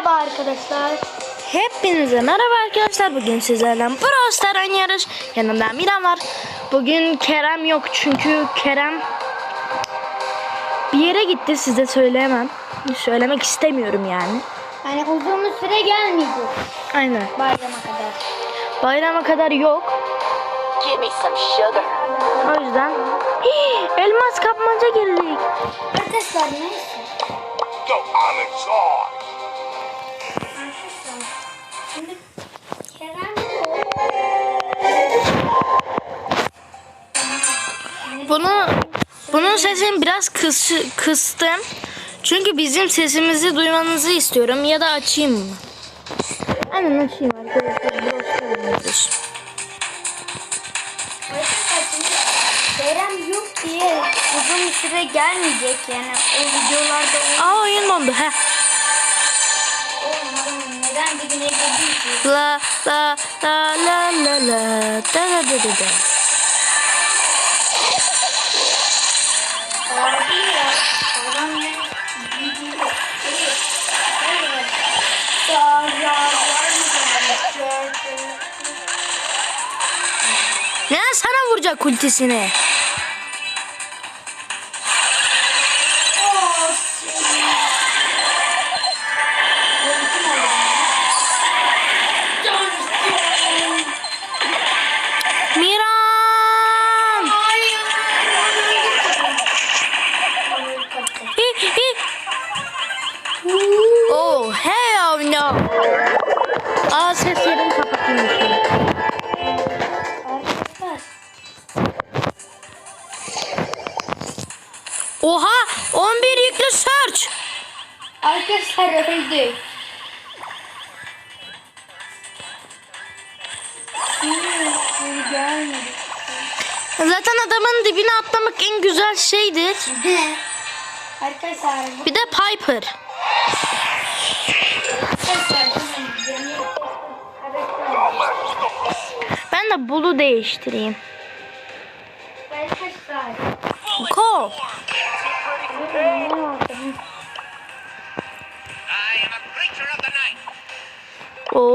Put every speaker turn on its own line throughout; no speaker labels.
Merhaba arkadaşlar.
Hepinize merhaba arkadaşlar. Bugün sizlerle Brawl Star oynuyoruz. Yanımda Miran var. Bugün Kerem yok çünkü Kerem bir yere gitti size söyleyemem. Söylemek istemiyorum yani.
Yani uzun bir süre gelmeyecek
Aynen.
bayrama kadar.
Bayrama kadar yok.
Give me some sugar.
O yüzden Hii, elmas kapmaca girdik.
Arkadaşlar neyse.
Go on inside.
Bunu bunun sesini biraz kıs, kıstım. Çünkü bizim sesimizi duymanızı istiyorum ya da açayım mı? Aynen açayım arkadaşlar.
Kerem yok diye uzun bir süre gelmeyecek yani o videolarda
Aa oyun dondu. Heh.
Neden dibine girdi ki?
La la la la la la da da da da da.
Ne
sana vuracak ultisini? Oha 11 yüklü search.
Arkadaşlar öldü.
Zaten adamın dibine atlamak en güzel şeydir.
Arkadaşlar
Bir de Piper. Ben de Bulu değiştireyim.
Arkadaşlar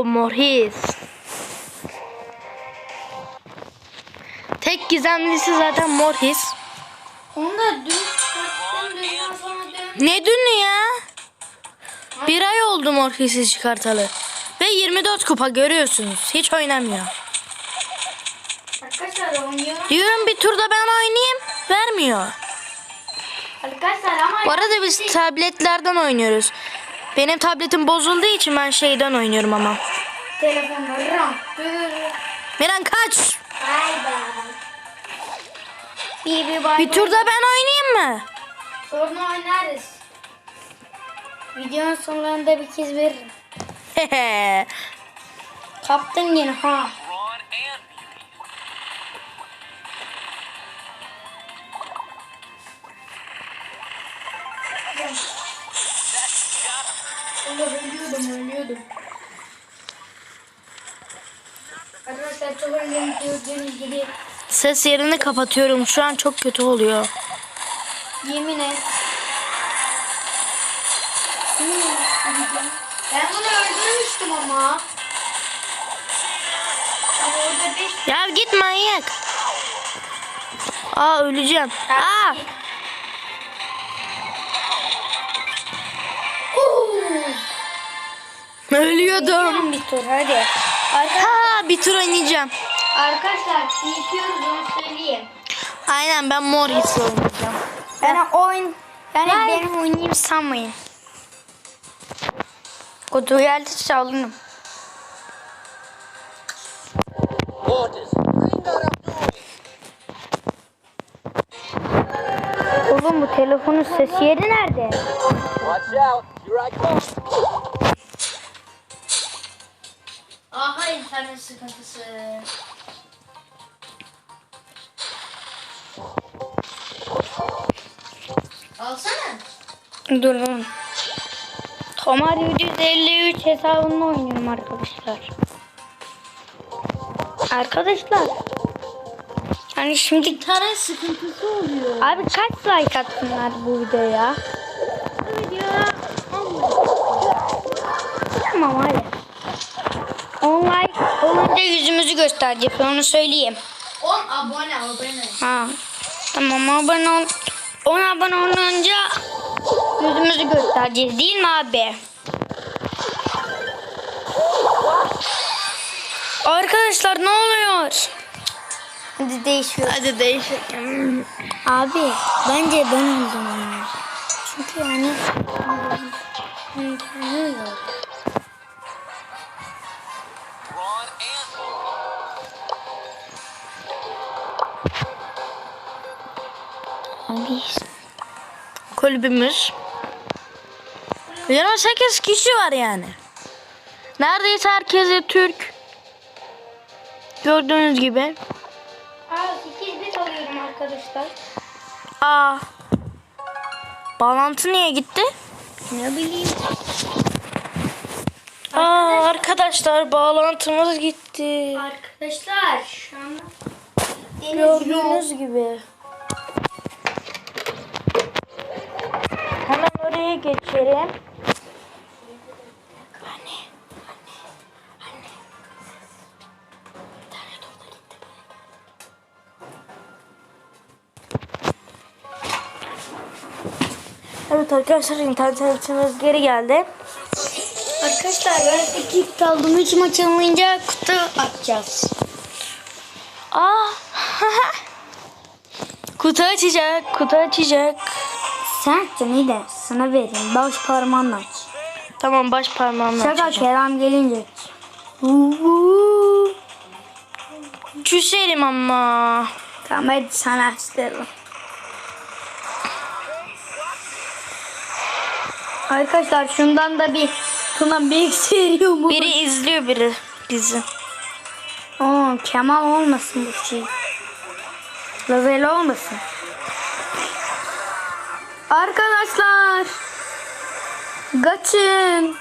O Morris. Tek gizemlisi zaten Morris.
onu da dün.
Ne dün ya? Bir ay oldu Morris'i çıkartalı. Ve 24 kupa görüyorsunuz. Hiç oynamıyor.
Arkadaşlar oynuyorum.
Diyorum bir turda ben oynayayım. Vermiyor.
Arkadaşlar ama
Bu arada biz tabletlerden oynuyoruz. Benim tabletim bozulduğu için ben şeyden oynuyorum ama.
Telefonla ram.
Miran kaç.
Bay bay. Bir bir bay
Bir
bay.
turda ben oynayayım mı?
Sonra oynarız. Videonun sonlarında bir kez veririm.
Hehe.
Kaptın yine ha. Ölüyordum ölüyordum. Arkadaşlar çok ölüyorum gördüğünüz gibi.
Ses yerini kapatıyorum. Şu an çok kötü oluyor.
Yemin et. Ben bunu öldürmüştüm ama. Beş
Ya git manyak. Aa öleceğim. Aa. Ölüyordum.
bir tur hadi. Arka-
Ha bir tur oynayacağım.
Arkadaşlar yıkıyoruz onu söyleyeyim.
Aynen ben Morris'le oynayacağım.
Yani oyun yani benim oynayayım sanmayın. Kutu geldi çalınım. Oğlum bu telefonun ses yeri nerede?
Watch out. Here I come.
İnternet sıkıntısı. Alsana. Dur lan. Tomar 753 hesabında oynuyorum arkadaşlar. Arkadaşlar. Yani şimdi
İnternet sıkıntısı oluyor.
abi kaç like atsınlar bu videoya?
Bu videoya
Tamam olunca yüzümüzü gösterecek onu söyleyeyim.
10 abone abone.
Ha. Tamam abone ol. 10 abone olunca yüzümüzü göstereceğiz değil mi abi?
Arkadaşlar ne oluyor?
Hadi değişiyor.
Hadi değişelim.
Abi bence ben oldum. Çünkü yani yani kendi
Kulübümüz. 28 kişi var yani. Neredeyse herkese Türk. Gördüğünüz gibi.
Aa 8 bit alıyorum arkadaşlar.
Aa. Bağlantı niye gitti?
Ne bileyim.
Aa arkadaşlar bağlantımız gitti.
Arkadaşlar şu deniz
Gördüğünüz gibi. Oraya geçelim. Evet arkadaşlar internetimiz geri geldi.
Arkadaşlar ben 2 bit aldım. 3 maç alınca kutu açacağız.
Aa. kutu açacak, kutu açacak.
Sen açacaksın iyi de sana vereyim. Baş parmağınla aç.
Tamam baş parmağımla
Şaka
açacağım.
Kerem gelince.
Küserim ama.
Tamam hadi sana açtıralım. Arkadaşlar şundan da bir Tuna bir seriyor mu?
Biri izliyor biri bizi.
Oo, Kemal olmasın bu şey. Lazel olmasın. Arkadaşlar. Kaçın.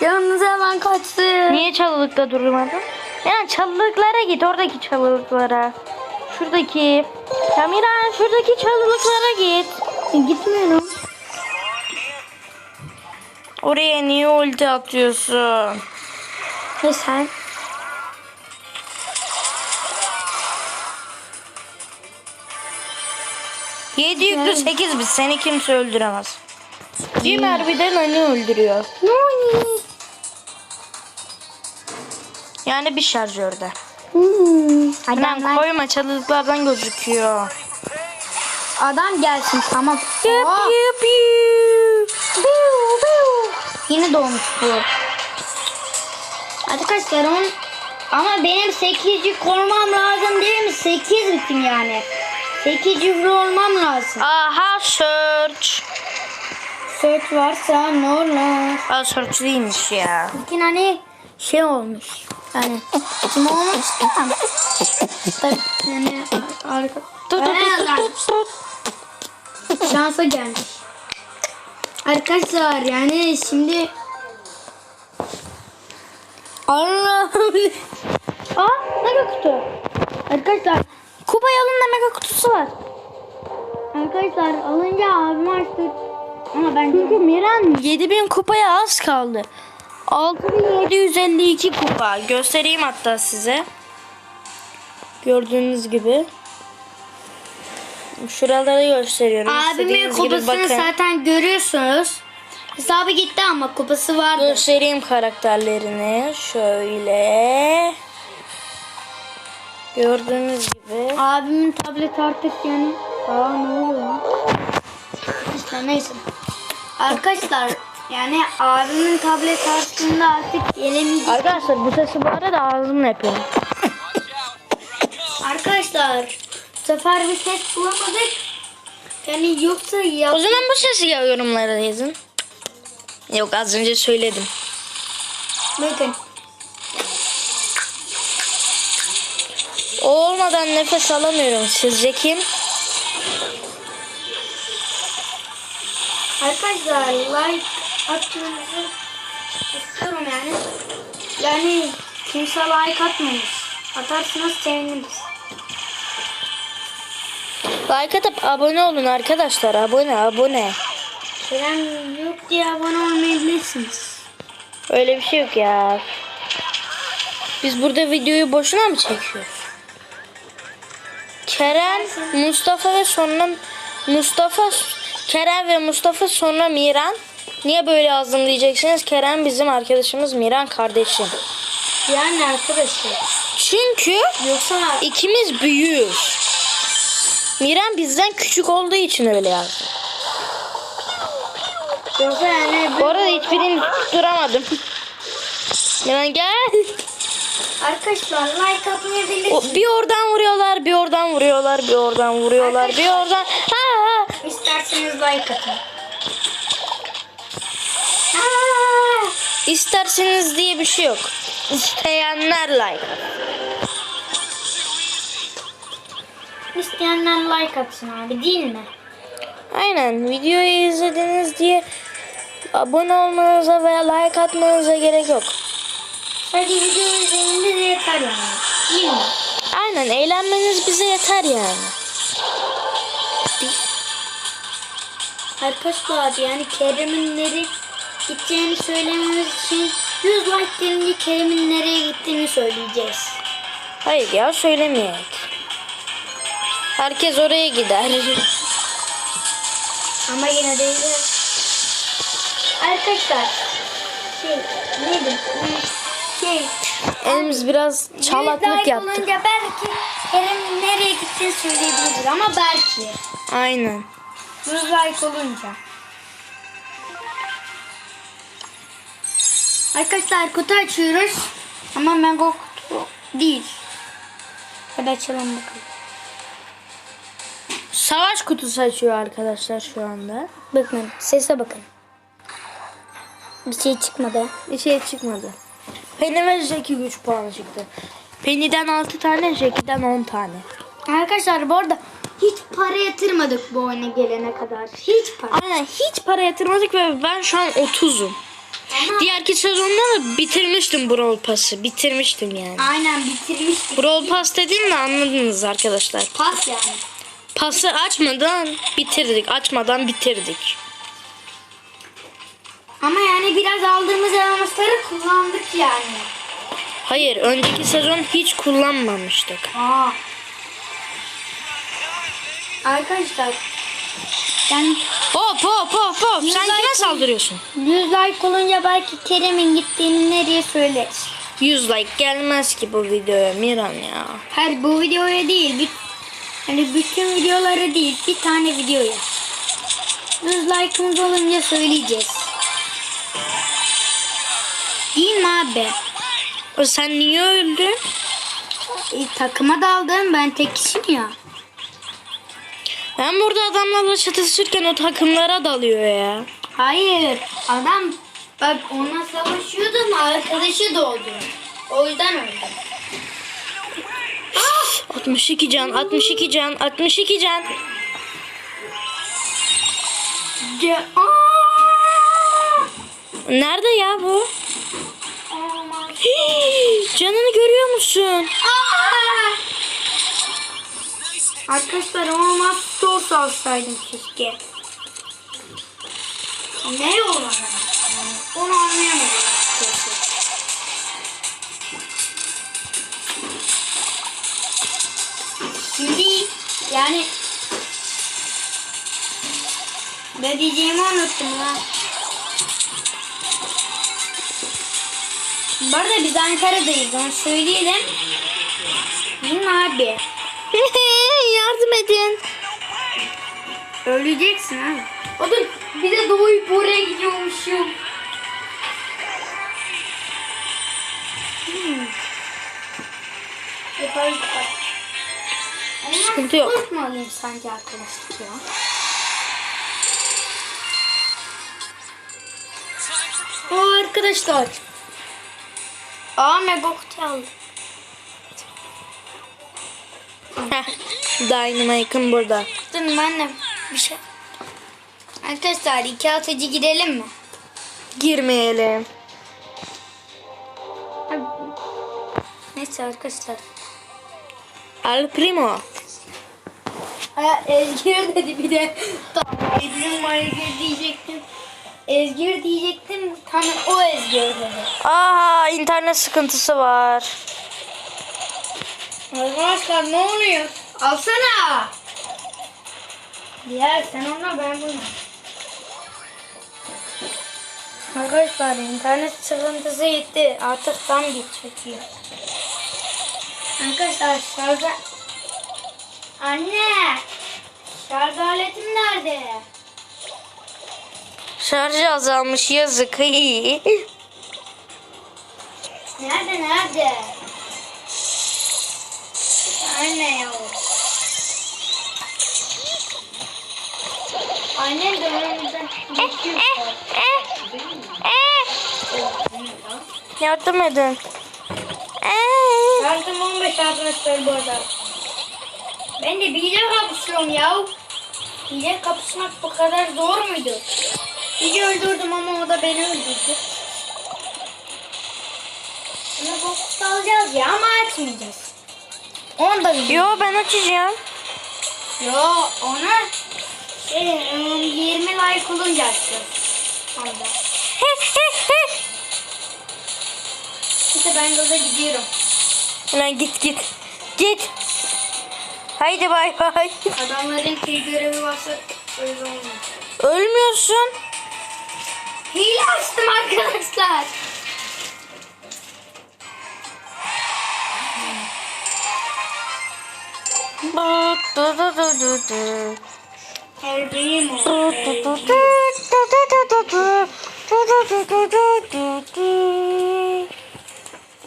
Yanınıza hemen kaçtı.
Niye çalılıkta durmadın? Yani çalılıklara git oradaki çalılıklara. Şuradaki. Ya Miran şuradaki çalılıklara git.
Gitmiyorum.
Oraya niye ulti atıyorsun?
Ne sen?
Yedi yüklü sekiz biz seni kimse öldüremez. Bir harbiden hani öldürüyor.
Noni.
Yani bir şarjörde.
Hmm.
Hemen koyma çalılıklardan gözüküyor.
adam gelsin tamam.
Yap
Aa,
yap yap.
biu, biu. Yeni doğmuş bu. Arkadaşlar on ama benim 8 yük korumam lazım değil mi? 8 bütün yani. 8 yüklü olmam lazım.
Aha search.
Search varsa ne olur?
Aa search değilmiş ya.
Bugün hani şey olmuş. Yani kim olmuş tamam. Yani arka.
Tut tut tut.
Şansa gelmiş. Arkadaşlar yani şimdi Allah'ım. Aa mega kutu. Arkadaşlar
Kupa yolunda mega kutusu var.
arkadaşlar alınca abim açtı. Ama ben
Çünkü Miran 7000 kupaya az kaldı. 6752 kupa. Göstereyim hatta size. Gördüğünüz gibi. Şuraları gösteriyorum.
abimin kupasını zaten görüyorsunuz. Hesabı gitti ama kupası vardı.
Göstereyim karakterlerini. Şöyle. Gördüğünüz gibi.
Abimin tablet artık yani. Aa ne oluyor? İşte neyse. Arkadaşlar yani abimin tablet artığında artık gelemeyecek.
Arkadaşlar bu sesi bu arada ağzımla yapıyorum.
Arkadaşlar bu sefer bir ses bulamadık. Yani yoksa ya
O zaman bu sesi ya yorumlara yazın. Yok az önce söyledim.
bakın.
O olmadan nefes alamıyorum. Sizce kim?
Arkadaşlar like atmanızı istiyorum yani. Yani kimse like atmamış. Atarsanız seviniriz.
Like atıp abone olun arkadaşlar. Abone abone.
Kerem yok diye abone olmayabilirsiniz.
Öyle bir şey yok ya. Biz burada videoyu boşuna mı çekiyoruz? Kerem, Mustafa ve sonra Mustafa, Kerem ve Mustafa sonra Miran. Niye böyle yazdım diyeceksiniz. Kerem bizim arkadaşımız, Miran kardeşim.
Yani arkadaşlar.
Çünkü
Yoksa
ikimiz büyüğüz. Miran bizden küçük olduğu için öyle yazdı.
yoksa yani
Bu arada hiçbirini tutturamadım. Miran gel.
Arkadaşlar like atmayı
O,
bilirsiniz.
bir oradan vuruyorlar, bir oradan vuruyorlar, bir oradan vuruyorlar, bir oradan. Ha, ha.
İsterseniz like atın. Aa!
İsterseniz diye bir şey yok. İsteyenler like.
İsteyenler like atsın abi değil mi?
Aynen videoyu izlediniz diye abone olmanıza veya like atmanıza gerek yok.
Sadece video izleyinde de yeter yani. Değil mi?
Aynen eğlenmeniz bize yeter yani.
Arkadaşlar yani Kerem'in nereye gideceğini söylememiz için 100 like gelince Kerem'in nereye gittiğini söyleyeceğiz.
Hayır ya söylemeyek. Herkes oraya gider.
Ama yine de. Arkadaşlar şey neydi? Şey
Elimiz biraz çalaklık
100 like
yaptı.
olunca belki Kerem'in nereye gittiğini söyleyebiliriz ama belki.
Aynen.
100 like olunca. Arkadaşlar kutu açıyoruz. Ama mega kutu değil. Hadi açalım bakalım.
Savaş kutusu açıyor arkadaşlar şu anda.
Bakın sese bakın. Bir şey çıkmadı.
Bir şey çıkmadı. Penny ve Jackie güç puanı çıktı. Penny'den 6 tane, Jackie'den 10 tane.
Arkadaşlar bu arada hiç para yatırmadık bu oyuna gelene kadar. Hiç para.
Aynen hiç para yatırmadık ve ben şu an 30'um.
Ama
Diğerki sezonda da bitirmiştim Brawl Pass'ı. Bitirmiştim yani.
aynen bitirmiştik.
Brawl Pass dediğimde anladınız arkadaşlar.
Pas yani.
Pası açmadan bitirdik. Açmadan bitirdik.
Ama yani biraz aldığımız elmasları kullandık yani.
Hayır önceki sezon hiç kullanmamıştık.
Aa. Arkadaşlar yani
Hop hop hop hop. Sen kime saldırıyorsun?
100 like olunca belki Kerem'in gittiğini nereye söyleriz.
100 like gelmez ki bu videoya Miran ya.
Hayır bu videoya değil. Bir, hani bütün videoları değil. Bir tane videoya. 100 like'ımız olunca söyleyeceğiz. Abi?
O sen niye öldün?
E, takıma daldım. Ben tek kişiyim ya.
Ben burada adamlarla çatışırken o takımlara dalıyor ya.
Hayır. Adam bak ona savaşıyordum. Arkadaşı doğdu. O yüzden öldüm.
62 can, 62 can, 62 can.
Aa!
Nerede ya bu? Canını görüyor musun?
Arkadaşlar olmaz sos alsaydım keşke. Ne olmadı? Onu anlayamadım. Şimdi yani ne diyeceğimi unuttum lan. Bu arada biz Ankara'dayız onu söyleyelim. Mi abi?
Yardım edin.
Öleceksin abi. O da bir de doğuyup oraya gidiyormuşum. Hmm. Ama
Sıkıntı yok.
sport mu alayım arkadaşlık ya? O arkadaşlar. Aa mega kutu aldım.
Dynamite'ın burada.
Dur annem bir şey. Arkadaşlar iki atıcı gidelim mi?
Girmeyelim.
Neyse arkadaşlar.
Al Primo.
Ha, Ezgir dedi bir de. Tamam Ezgir diyecektim. Ezgir diyecektim. Tam o Ezgir dedi.
Aa internet sıkıntısı var.
Arkadaşlar ne oluyor? Alsana. Diğer sen ona ben bunu. Arkadaşlar internet sıkıntısı gitti. Artık tam geçiyor. Arkadaşlar şarj... Anne! Şarj aletim nerede?
Şarjı azalmış yazık.
Nerede nerede? Anne ya. Annem de önümüzden geçiyor.
Yardım edin.
Şarjım 15 arkadaşlar bu arada. Ben de biriyle kapışıyorum ya. Biriyle kapışmak bu kadar zor muydu? Biri öldürdüm ama o da beni öldürdü. Bunu box alacağız ya ama açmayacağız. Onu da biliyorum.
Yo ben açacağım.
Yo onu şey, ım, 20 like olunca açacağız. Onda. İşte ben yola gidiyorum.
Lan git git. Git. Haydi bay bay.
Adamların kıyı görevi varsa öyle olmuyor.
Ölmüyorsun.
Hile açtım arkadaşlar.
Kalbim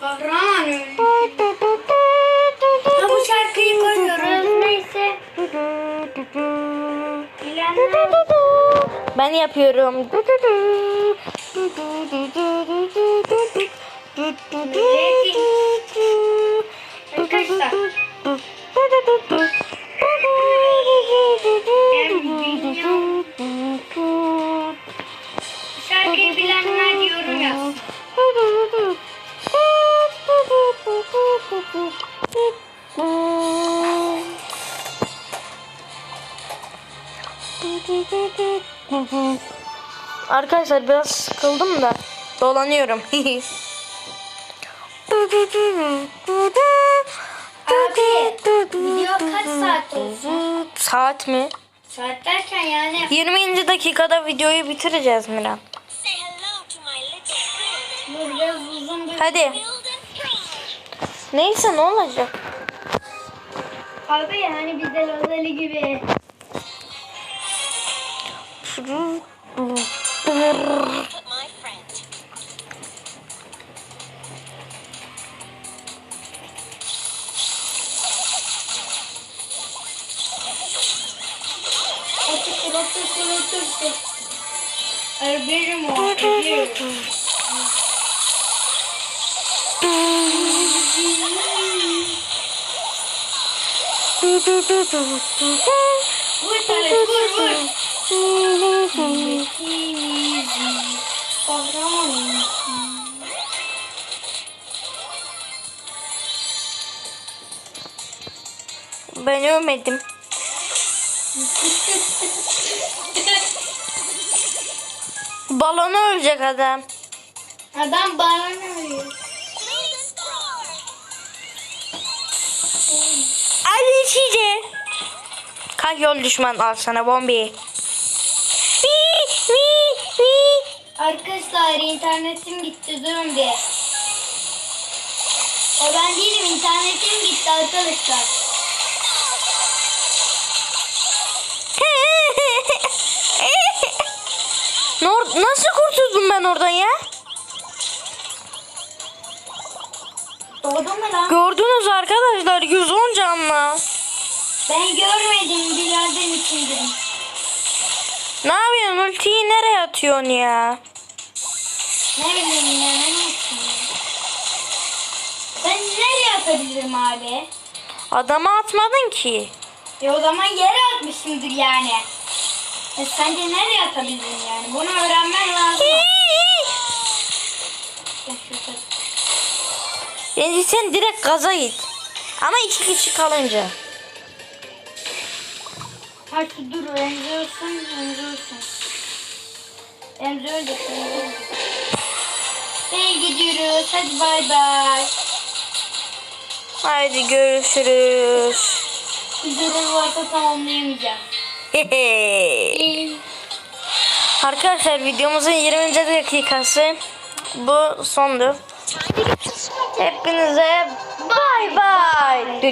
Kahraman öldü. Ha bu şarkıyı koyuyoruz. Neyse.
Ben yapıyorum.
Şarkıyı bilenler yorum yazsın.
Arkadaşlar biraz sıkıldım da dolanıyorum.
Abi video kaç saat olsun?
Saat mi?
Saat derken yani
20. dakikada videoyu bitireceğiz Miran.
Bu biraz uzun bir
Hadi. Neyse ne olacak?
Abi yani bizde Lazeli gibi. Kahraman.
Ben ölmedim. Balonu ölecek adam.
Adam ne vuruyor?
Ali Çiçe. Kalk yol düşman al sana bombi.
Arkadaşlar internetim gitti durun bir. O ben değilim internetim gitti arkadaşlar.
Nasıl kurtuldum ben oradan ya?
Doğdun mu lan?
Gördünüz arkadaşlar 110 canla.
Ben görmedim bilalden içindim.
Ne yapıyorsun? Ultiyi nereye atıyorsun ya?
Ne bileyim ya ne? Ben nereye atabilirim abi?
Adama atmadın ki.
E o zaman yere atmışımdır yani. E sence nereye atabilirim yani? Bunu öğrenmen lazım. Ya şurada.
Bence sen direkt gaza git. Ama iki kişi kalınca.
Hadi dur önce olsun önce olsun. Emre Hey gidiyoruz. Hadi bay bay.
Haydi görüşürüz.
Üzeri varsa tamamlayamayacağım.
Arkadaşlar videomuzun 20. dakikası bu sondu. Hepinize bay bay.